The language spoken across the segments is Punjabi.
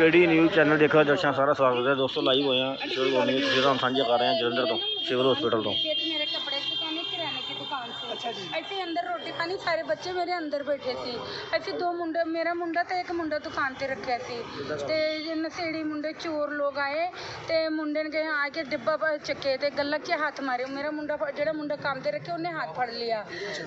ਕੇਡੀ ਨਿਊਜ਼ ਚੈਨਲ ਦੇਖੋ ਦਰਸ਼ਕਾਂ ਸਾਰਾ ਸਵਾਗਤ ਹੈ। ਦੋਸਤੋ ਲਾਈਵ ਹੋਏ ਆ ਸ਼ੁਰੂ ਹੋਣੀ ਹੈ ਤੁਸੀਂ ਸਾਂਝਾ ਕਰ ਰਹੇ ਹਾਂ ਜਲੰਧਰ ਤੋਂ, ਸਿਵਲ ਹਸਪੀਟਲ ਤੋਂ। दुकान से अच्छा जी। ऐसे ही अंदर रोटी पानी सारे बच्चे मेरे अंदर बैठे सी ऐसे दो मुंडे मेरा मुंडा ਤੇ ਇੱਕ ਮੁੰਡਾ ਦੁਕਾਨ ਤੇ ਰੱਖਿਆ ਸੀ ਤੇ ਜੇ ਨਸ਼ੇੜੀ ਮੁੰਡੇ ਚੋਰ ਲੋਕ ਆਏ ਤੇ ਮੁੰਡੇ ਨੇ ਆ ਕੇ ਡੱਬਾ ਪ- ਚੱਕੇ ਤੇ ਗੱਲਾਂ 'ਚ ਹੱਥ ਮਾਰੇ ਮੇਰਾ ਮੁੰਡਾ ਫ- ਜਿਹੜਾ ਮੁੰਡਾ ਕੰਮ ਤੇ ਰੱਖਿਆ ਉਹਨੇ ਹੱਥ ਫੜ ਲਿਆ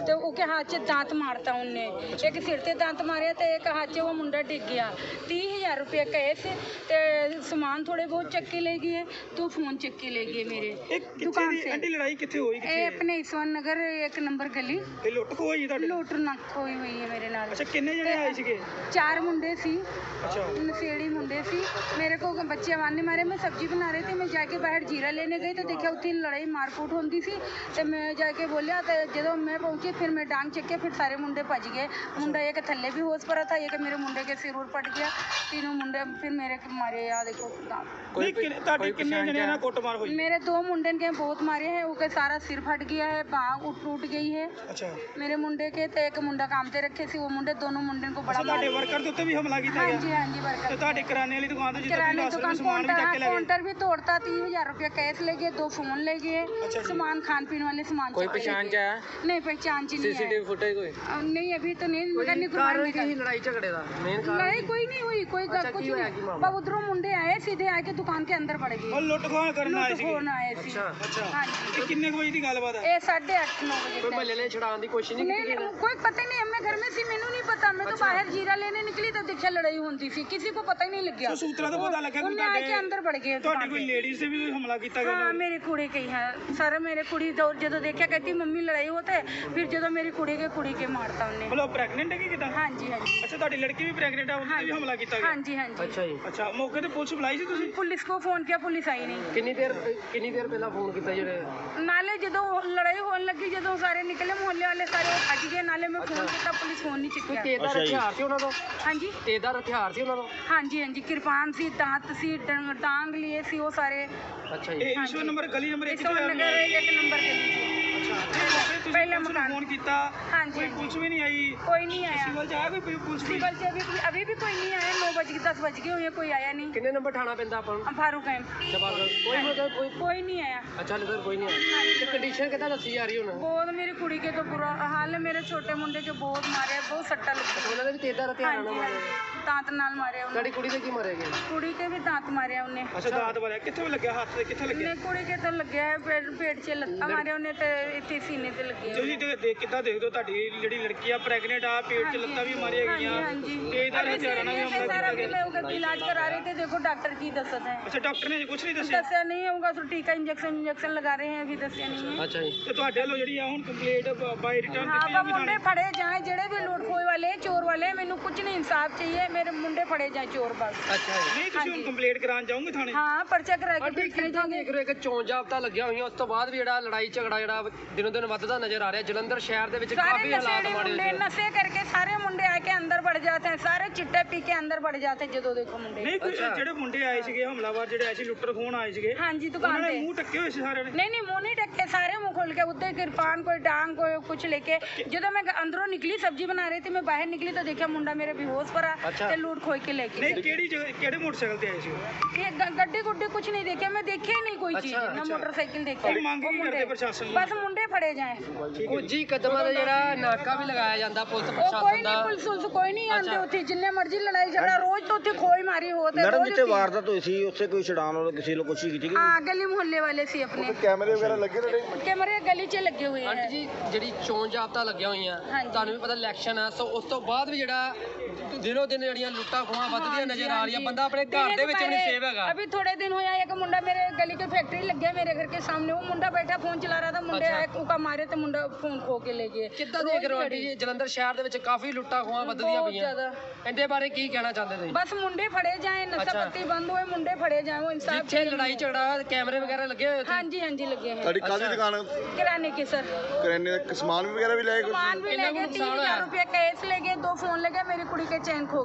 ਤੇ ਉਹ ਕੇ ਹੱਥ 'ਚ ਦਾੰਤ ਮਾਰਤਾ ਉਹਨੇ ਇੱਕ ਸਿਰ ਤੇ ਦਾੰਤ ਮਾਰਿਆ ਤੇ ਇੱਕ ਹੱਥ 'ਚ ਉਹ ਮੁੰਡਾ ਡਿੱਗ ਗਿਆ 30000 ਰੁਪਏ ਕਹੇ ਸੀ ਤੇ ਸਮਾਨ ਥੋੜੇ ਬਹੁਤ ਚੱਕ ਕੇ ਲੈ ਗਏ ਤੂੰ ਫੋਨ ਚੱਕ ਕੇ ਲੈ ਗਏ ਮੇਰੇ ਇਹ ਕਿੱਥੇ ਦੁਕਾਨ ਦੀ ਸੇ। ਆਂਟੀ ਲੜਾਈ ਕਿੱਥੇ ਹੋਈ ਇਹ ਕਿੱਥੇ ਆਪਣੇ ਈਸਵਨ ਨਗਰ ਇੱਕ ਨੰਬਰ ਗਲੀ। ਇਹ ਲੁੱਟ ਖੋਹ ਹੋਈ ਤੁਹਾਡੇ? ਲੁੱਟ ਨੱਕ ਹੋਈ ਹੋਈ ਹੈ ਮੇਰੇ ਨਾਲ। ਅੱਛਾ ਕਿੰਨੇ ਜਣੇ ਆਏ ਸੀਗੇ? ਚਾਰ ਮੁੰਡੇ ਸੀ। ਅੱਛਾ। ਨਸ਼ੇੜੀ ਮੁੰਡੇ मुंडे से। मेरे को बच्चे मारने मारे मैं सब्ज़ी बना रही थी मैं जाके बाहर जीरा लेने गई तो देखा उतनी लड़ाई मारकूट होती सी। तो मैं जाके बोलिया तो जो मैं पहुँची फिर मैं डांग चक्के फिर सारे मुंडे भज गए मुंडा एक थले भी होश पर था एक मेरे मुंडे के सिर उर पट गया। तीनों मुंडे फिर मेरे मारे यहाँ देखो मेरे दो मुंडे के बहुत मारे हैं वो सारा सिर फट गया है बाघ उठ टूट गई है। मेरे मुंडे के तो एक मुंडा काम से रखे सी वो मुंडे दोनों मुंडे को बड़ा वर्कर भी हमला हाँ जी हाँ जी वर्कर ਹਾਂਜੀ ਗਿਆ ਹਾਂਜੀ ਤੇ ਵਰਕਰ ਤੁਹਾਡੇ ਕਰਿਆਨੇ ਵਾਲੀ ਦੁਕਾਨ ਤੋਂ ਜਿੱਦਾਂ किराने ਤੁਸੀਂ दुकान ਸਮਾਨ ਵੀ ਚੱਕ ਕੇ काउंटर ਲੈ ਗਏ काउंटर भी तोड़ता तीन हजार रुपया कैश ले गए दो फोन ले गए अच्छा जी। सामान खान पीने वाले सामान कोई चुक के ले पहचान गए। क्या है नहीं पहचान जी नहीं है सीसीटीवी फुटेज कोई अ, नहीं अभी तो नहीं मगर नहीं कुर्बान निकल ਲੜਾਈ ਝਗੜੇ ਦਾ ਮੇਨ लड़ाई कोई नहीं हुई कोई अच्छा, कुछ की होया की नहीं मामला? बस उधरों मुंडे आए सीधे आके दुकान के अंदर बढ़ ਉਹ गए ਲੁੱਟ ਖੋਹ ਕਰਨ ਆਏ लूट ਸੀਗੇ फोन आए सी अच्छा। ਅੱਛਾ हाँ जी ਇਹ ਕਿੰਨੇ ਕੁ ਵਜੇ ਦੀ ਗੱਲਬਾਤ ਹੈ ये साढ़े आठ नौ बजे ਕੋਈ तक। ਮਹੱਲੇ ਨੇ ਛਡਾਉਣ ਦੀ ਕੋਸ਼ਿਸ਼ ਨਹੀਂ नहीं नहीं, कोई पता ही नहीं मैं घर में सी मैनू नहीं पता मैं तो बाहर जीरा लेने निकली तो देखा लड़ाई होती थी किसी को पता ਲੱਗਿਆ ਸੂਤਰਾ ਤੋਂ ਪਤਾ ਲੱਗਾ ਕਿ ਤੁਹਾਡੇ ਕੇ ਅੰਦਰ ਵੜ ਗਏ ਤੁਹਾਡੀ ਕੋਈ ਲੇਡੀਜ਼ ਤੇ ਵੀ ਹਮਲਾ ਕੀਤਾ ਗਿਆ ਹਾਂ ਮੇਰੀ ਕੁੜੀ ਕਈ ਹੈ ਸਰ ਮੇਰੇ ਕੁੜੀ ਜਦੋਂ ਦੇਖਿਆ ਕਹਿੰਦੀ ਮੰਮੀ ਲੜਾਈ ਹੋਤੇ ਫਿਰ ਜਦੋਂ ਮੇਰੀ ਕੁੜੀ ਕੇ ਕੁੜੀ ਕੇ ਮਾਰਤਾ ਉਹਨੇ ਮਤਲਬ ਪ੍ਰੈਗਨੈਂਟ ਹੈ ਕਿ ਕਿਦਾਂ ਹਾਂਜੀ ਹਾਂਜੀ ਅੱਛਾ ਤੁਹਾਡੀ ਲੜਕੀ ਵੀ ਪ੍ਰੈਗਨੈਂਟ ਹੈ ਉਹਨੇ ਵੀ ਹਮਲਾ ਕੀਤਾ ਗਿਆ ਹਾਂਜੀ ਹਾਂਜੀ ਅੱਛਾ ਜੀ ਅੱਛਾ ਮੌਕੇ ਤੇ ਪੁਲਿਸ ਬੁਲਾਈ ਸੀ ਤੁਸੀਂ ਪੁਲਿਸ ਕੋ ਫੋਨ ਕੀਤਾ ਪੁਲਿਸ ਆਈ ਨਹੀਂ ਕਿੰਨੀ ਦੇਰ ਕਿੰਨੀ ਦੇਰ ਪਹਿਲਾਂ ਫੋਨ ਕੀਤਾ ਜਿਹੜੇ ਨਾਲੇ ਜਦੋਂ ਲੜਾਈ ਹੋਣ ਲੱਗੀ ਜਦੋਂ ਸਾਰੇ ਨਿਕਲੇ ਮੁਹੱਲੇ ਵਾਲੇ ਸਾਰੇ ਅੱਜ ਗਏ ਨਾਲੇ ਮੈਂ ਫੋਨ ਕੀਤਾ ਪੁਲਿਸ ਫੋਨ ਨਹੀਂ ਚੁੱਕਿਆ ਤੇਜ਼ਦਾਰ ਹਥਿਆਰ ਸੀ ਉਹਨਾਂ ਤੋਂ ਹਾਂਜੀ ਤੇਜ਼ਦਾਰ ਹਥਿਆਰ ਸੀ ਉਹਨਾਂ ਤੋਂ ਹਾਂਜੀ ਹਾਂਜੀ ਕਿਰਪਾਨ ਸੀ ਦਾਤ ਸੀ ਡੰ- ਡਾਂਗ लिए ਸੀ ਉਹ ਸਾਰੇ ਅੱਛਾ ਜੀ ਇਹ ਈਸ਼ਵਰ ਨੰਬਰ ਗਲੀ ਨੰਬਰ 1 ਇਸ ਚ ਹੋਇਆ ਨਗਰ ਇੱਕ ਨੰਬਰ ਦੇ ਵਿੱਚ ਅੱਛਾ ਇਹ ਮੌਕੇ ਤੇ ਪਹਿਲਾ ਤੁਸੀਂ ਮਕਾਨ। ਫੋਨ ਕੀਤਾ ਹਾਂਜੀ, ਕੋਈ ਹਾਂਜੀ। ਪੁਲਿਸ ਵੀ ਨਹੀਂ ਆਈ कोई नहीं आया ਸਿਵਲ ਚ ਆਇਆ ਕੋਈ ਪੁਲਿਸ ਵੀ सिविल से अभी अभी भी कोई नहीं आया नौ बज के दस बज गए हुए हैं, कोई आया नहीं ਕਿੰਨੇ ਨੰਬਰ ਠਾਣਾ ਪੈਂਦਾ ਆਪਾਂ ਨੂੰ अब फारूक है ਜਵਾਬ ਕੋਈ ਮਤਲਬ ਕੋਈ कोई नहीं आया ਅੱਛਾ ਲੇਕਿਨ ਕੋਈ ਨਹੀਂ ਆਇਆ ਤੇ ਕੰਡੀਸ਼ਨ ਕਿੱਦਾਂ ਦੱਸੀ ਜਾ ਰਹੀ ਹੁਣ बहुत मेरी कुड़ी के तो बुरा हाल है मेरे छोटे मुंडे के बहुत मारे बहुत सट्टा लगा ਉਹਨਾਂ ਦੇ ਵੀ ਤੇਜ਼ਦਾਰ ਹਥਿਆਰ हाँ ਨਾਲ जी हाँ ਮਾਰੇ जी दांत नाल मारे उन्हें ਤੁਹਾਡੀ ਕੁੜੀ ਦੇ ਕੀ ਮਾਰੇ ਗਏ कुड़ी के भी दांत मारे उन्हें ਅੱਛਾ ਦਾਤ ਵਾਲਿਆ ਕਿੱਥੇ ਲੱਗਿਆ ਹੱਥ ਤੇ ਕਿੱਥੇ ਲੱਗਿਆ ने कुड़ी के तो लगे है पेट पेट से लत्ता मारे उन्हें तो इतने सीने ते लगे है। ਤੁਸੀਂ ਤੇ ਦੇਖ ਕਿੱਦਾਂ ਦੇਖਦੇ ਹੋ ਤੁਹਾਡੀ ਜਿਹੜੀ ਲੜਕੀ ਆ ਪ੍ਰੈਗਨੈਂਟ ਆ ਪੇਟ 'ਚ ਲੱਤਾਂ ਵੀ ਮਾਰੀਆਂ हाँ जी ਗਈਆਂ हाँ जी ਤੇਜ਼ਦਾਰ अभी ਹਥਿਆਰਾਂ ਨਾਲ ਵੀ सीरियस है ਹਮਲਾ सर ਕੀਤਾ अभी ਗਿਆ मैं उसका इलाज करा रही थी देखो डॉक्टर की दसत है ਅੱਛਾ ਡਾਕਟਰ ਨੇ ਕੁਝ ਨਹੀਂ ਦੱਸਿਆ दसिया नहीं होगा तो टीका इंजेक्शन इंजेक्शन लगा रहे हैं अभी दसिया नहीं है ਅੱਛਾ ਜੀ ਤੇ ਤੁਹਾਡੇ ਵੱਲੋਂ ਜਿਹੜੀ ਆ ਹੁਣ ਕੰਪਲੀਟ ਬਾਈ ਰਿਟਰਨ हाँ ਦਿੱਤੀ वो ਜਾਊਗੀ मुंडे ਥਾਣੇ फड़े जाए जेड़े भी लूट खोए वाले चोर वाले मैनू कुछ नहीं इंसाफ चाहिए मेरे मुंडे फड़े जाए चोर बस ਅੱਛਾ ਜੀ ਨਹੀਂ ਤੁਸੀਂ ਹੁਣ ਕੰਪਲੀਟ ਕਰਾਉਣ ਜਾਓਗੇ ਥਾਣੇ हाँ पर्चा करा के ਆਂਟੀ फिर चले ਕਿੱਦਾਂ जाएंगे ਦੇਖ ਰਹੇ ਹੋ ਕਿ ਚੋਣ ਜਾਬਤਾ ਲੱਗਿਆ ਹੋਈਆਂ ਉਸ ਤੋਂ ਬਾਅਦ ਵੀ ਜਿਹੜਾ ਲੜਾਈ ਝਗੜਾ ਜਿਹੜਾ ਦਿਨੋਂ ਦਿਨ ਵੱਧਦਾ ਨਜ਼ਰ ਆ ਰਿਹਾ ਜਲੰਧਰ ਸ਼ਹਿਰ ਦੇ ਵਿੱਚ सारे ਕਾਫੀ ਹਾਲਾਤ नशेड़ी ਮਾੜੇ मुंडे ਹੋਏ ਨੇ नशे करके सारे मुंडे आके अंदर बढ़ जाते हैं सारे चिट्टे पी के अंदर बढ़ जाते हैं जो देखो मुंडे ਨਹੀਂ ਕੋਈ ਜਿਹੜੇ ਮੁੰਡੇ ਆਏ ਸੀਗੇ ਹਮਲਾਵਰ ਜਿਹੜੇ ਆਏ ਸੀ ਲੁੱਟਰ ਖੋਣ ਆਏ ਸੀਗੇ हाँ जी ਉਹਨਾਂ दुकान ਨੇ पे ਮੂੰਹ ਟੱਕੇ ਹੋਏ ਸੀ ਸਾਰਿਆਂ ਨੇ नहीं नहीं मुंह नहीं ढके सारे मुंह खोल के उधर किरपान कोई डांग कोई कुछ लेके जो मैं अंदरों निकली सब्जी बना रही थी मैं बाहर निकली तो देखा मुंडा मेरे बेहोश पड़ा अच्छा। ਫਿਰ ਲੂਟ ਖੋਹ ਕੇ ਲੈ ਕੇ ਨਹੀਂ ਕਿਹੜੀ ਜਗ੍ਹਾ ਕਿਹੜੇ ਮੋਟਰਸਾਈਕਲ ਤੇ ਆਏ ਸੀ ਇਹ ਗੱਡੀ ਗੁੱਡੀ ਕੁਝ ਨਹੀਂ ਦੇਖਿਆ ਮੈਂ ਦੇਖਿਆ ਹੀ ਨਹੀਂ ਕੋਈ ਚੀਜ਼ ਨਾ ਮੋਟਰਸਾਈਕਲ ਦੇਖਿਆ। ਕੋਈ ਮੰਗ ਨਹੀਂ ਕਰਦੇ ਪ੍ਰਸ਼ਾਸਨ ਨੂੰ? ਬਸ ਮੁੰਡੇ ਫੜੇ ਜਾਏ ਕੁਝੀ ਕਦਮਾਂ ਦਾ ਜਿਹੜਾ ਨਾਕਾ ਵੀ ਲਗਾਇਆ ਜਾਂਦਾ ਪੁਲਿਸ ਉਹ ਕੋਈ ਨਹੀਂ ਪੁਲਿਸ ਉਸ ਕੋਈ ਨਹੀਂ ਆਂਦੇ ਉੱਥੇ ਜਿੰਨੇ ਮਰਜ਼ੀ ਲੜਾਈ ਝਗੜਾ ਰੋਜ਼ ਤਾਂ ਉੱਥੇ ਖੋਈ ਮਾਰੀ ਹੋ ਤੇ ਮੈਡਮ ਜਿੱਥੇ ਵਾਰਦਾਤ ਹੋਈ ਸੀ ਉੱਥੇ ਕੋਈ ਛਡਾਣ ਵਾਲਾ ਕਿਸੇ ਨੂੰ ਕੁਛ ਕੀਤੀ ਗਈ? ਹਾਂ ਗਲੀ ਮੁਹੱਲੇ ਵਾਲੇ ਸੀ ਆਪਣੇ। ਕੈਮਰੇ ਵਗੈਰਾ ਲੱਗੇ ਤੁਹਾਡੇ? ਕੈਮਰੇ ਗਲੀ 'ਚ ਲੱਗੇ ਹੋਏ ਆਂਟੀ ਜੀ ਜਿਹੜੀ ਚੋਣ ਜਾਪਤਾ ਲੱਗਿਆ ਹੋਈਆਂ ਤੁਹਾਨੂੰ ਵੀ ਪਤਾ ਇਲੈਕਸ਼ਨ ਆ ਸੋ ਉਸ ਤੋਂ ਬਾਅਦ ਵੀ ਜਿਹੜਾ ਦਿਨੋ ਦਿਨ ਜਿਹੜੀਆਂ ਲੁੱਟਾਂ ਖੋਹਾਂ ਵੱਧਦੀਆਂ ਨਜ਼ਰ ਆ ਰਹੀਆਂ ਬੰਦਾ ਆਪਣੇ ਘਰ ਦੇ ਵਿੱਚ ਵੀ ਨਹੀਂ ਸੇਵ ਹੈਗਾ अभी थोड़े दिन होया एक मुंडा मेरे गली के फैक्ट्री लग गया मेरे घर के सामने वो मुंडा बैठा फोन चला रहा था मुंडे अच्छा। आए उका मारे तो मुंडा फोन खो के ले गए ਕਿੱਦਾਂ ਦੇਖ ਰਹੇ ਹੋ ਆਂਟੀ ਜੀ ਜਲੰਧਰ ਸ਼ਹਿਰ ਦੇ ਵਿੱਚ ਕਾਫੀ ਲੁੱਟਾਂ ਖੋਹਾਂ ਵੱਧਦੀਆਂ ਬਹੁਤ ਪਈਆਂ ਜ਼ਿਆਦਾ। ਇਹਦੇ ਬਾਰੇ ਕੀ ਕਹਿਣਾ ਚਾਹੁੰਦੇ ਤੁਸੀਂ बस मुंडे फड़े जाए नशा अच्छा। पत्ती बंद हुए मुंडे फड़े जाए वो इंसाफ ਜਿੱਥੇ चाहिए ਲੜਾਈ ਝਗੜਾ ਕੈਮਰੇ ਵਗੈਰਾ ਲੱਗੇ ਹੋਏ हाँ ਉੱਥੇ जी हाँ जी लगे हैं ਤੁਹਾਡੀ ਕਾਹਦੀ ਅੱਛਾ। ਦੁਕਾਨ किराने के सर ਕਰਿਆਨੇ ਦਾ ਸਮਾਨ ਵਗੈਰਾ ਵੀ ਲੈ ਗਏ ਕੁਛ सामान भी ले कितना गए को तीन नुकसान हजार होया? रुपया कैश ले गए दो फोन ले गए मेरी कुड़ी ਕੁੜੀ ਕੇ ਚੈਨ ਖੋ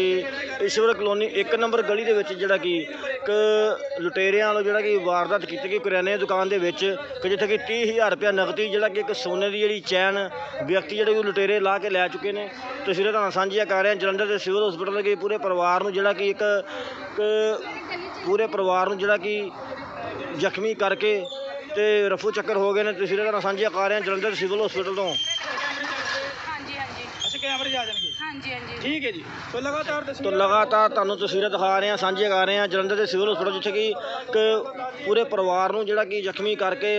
ਕਿ ਈਸ਼ਵਰ ਕਲੋਨੀ 1 ਨੰਬਰ ਗਲੀ ਦੇ ਵਿੱਚ ਜਿਹੜਾ ਕਿ ਇੱਕ ਲੁਟੇਰਿਆਂ ਵੱਲੋਂ ਜਿਹੜਾ ਕਿ ਵਾਰਦਾਤ ਕੀਤੀ ਗਈ। ਕਰਿਆਨੇ ਦੀ ਦੁਕਾਨ ਦੇ ਵਿੱਚ ਕਿ ਜਿੱਥੇ ਕਿ 30000 ਰੁਪਏ ਨਕਦੀ ਜਿਹੜਾ ਕਿ ਇੱਕ ਸੋਨੇ ਦੀ ਜਿਹੜੀ ਚੈਨ ਵਿਅਕਤੀ ਜਿਹੜੇ ਕਿ ਲੁਟੇਰੇ ਲਾ ਕੇ ਲੈ ਚੁੱਕੇ ਨੇ। ਤਸਵੀਰਾਂ ਤੁਹਾਨੂੰ ਸਾਂਝੀਆਂ ਕਰ ਰਿਹਾ ਜਲੰਧਰ ਦੇ ਸਿਵਲ ਹਸਪੀਟਲ ਦੇ ਕਿ ਪੂਰੇ ਪਰਿਵਾਰ ਨੂੰ ਜਿਹੜਾ ਕਿ ਇੱਕ ਪੂਰੇ ਪਰਿਵਾਰ ਨੂੰ ਜਿਹੜਾ ਕਿ ਜ਼ਖਮੀ ਕਰਕੇ ਤੇ ਰਫੂ ਚੱਕਰ ਹੋ ਗਏ ਨੇ। ਤਸਵੀਰਾਂ ਤੁਹਾਨੂੰ ਸਾਂਝੀਆਂ ਕਰ ਰਹੇ ਹਾਂ। ਜਲੰਧਰ ਸਿਵਲ ਹਸਪੀਟਲ ਤੋਂ। ਅੱਛਾ ਕੈਮਰੇ ਆ ਜਾਣਗੇ? ਹਾਂਜੀ ਹਾਂਜੀ। ਠੀਕ ਹੈ ਜੀ। ਸੋ ਲਗਾਤਾਰ ਤਸਵੀਰਾਂ ਤੋ ਲਗਾਤਾਰ ਤੁਹਾਨੂੰ ਤਸਵੀਰਾਂ ਦਿਖਾ ਰਹੇ ਹਾਂ ਸਾਂਝੇ ਕਰ ਰਹੇ ਹਾਂ। ਜਲੰਧਰ ਦੇ ਸਿਵਲ ਹਸਪਤਾਲ ਜਿੱਥੇ ਕਿ ਇੱਕ ਪੂਰੇ ਪਰਿਵਾਰ ਨੂੰ ਜਿਹੜਾ ਕਿ ਜ਼ਖਮੀ ਕਰਕੇ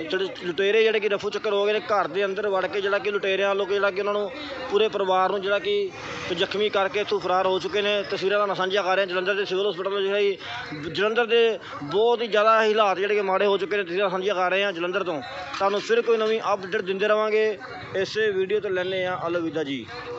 ਜਿਹੜੇ ਲੁਟੇਰੇ ਜਿਹੜੇ ਕਿ ਰਫੂ ਚੱਕਰ ਹੋ ਗਏ ਨੇ ਘਰ ਦੇ ਅੰਦਰ ਵੜ ਕੇ ਜਿਹੜਾ ਕਿ ਲੁਟੇਰਿਆਂ ਲੋਕ ਜਿਹੜਾ ਕਿ ਉਹਨਾਂ ਨੂੰ ਪੂਰੇ ਪਰਿਵਾਰ ਨੂੰ ਜਿਹੜਾ ਕਿ ਜ਼ਖਮੀ ਕਰਕੇ ਇੱਥੋਂ ਫਰਾਰ ਹੋ ਚੁੱਕੇ ਨੇ। ਤਸਵੀਰਾਂ ਤੁਹਾਨੂੰ ਸਾਂਝਾ ਕਰ ਰਹੇ ਹਾਂ। ਜਲੰਧਰ ਦੇ ਸਿਵਲ ਹਸਪਤਾਲ ਜਿਹੜਾ ਹੀ ਜਲੰਧਰ ਦੇ ਬਹੁਤ ਹੀ ਜ਼ਿਆਦਾ ਹਾਲਾਤ ਜਿਹੜੇ ਕਿ ਮਾੜੇ ਹੋ ਚੁੱਕੇ ਨੇ ਤਸਵੀਰਾਂ ਸਾਂਝੀਆਂ ਕਰ ਰਹੇ ਹਾਂ ਜਲੰਧਰ ਤੋਂ। ਤੁਹਾਨੂੰ ਫਿਰ ਕੋਈ ਨਵੀਂ ਅਪਡੇਟ ਦਿੰਦੇ ਰਵਾਂਗੇ। ਇਸੇ ਵੀਡੀਓ 'ਤੇ ਲੈਣੇ ਆ ਅਲਵਿਦਾ ਜੀ। Lee.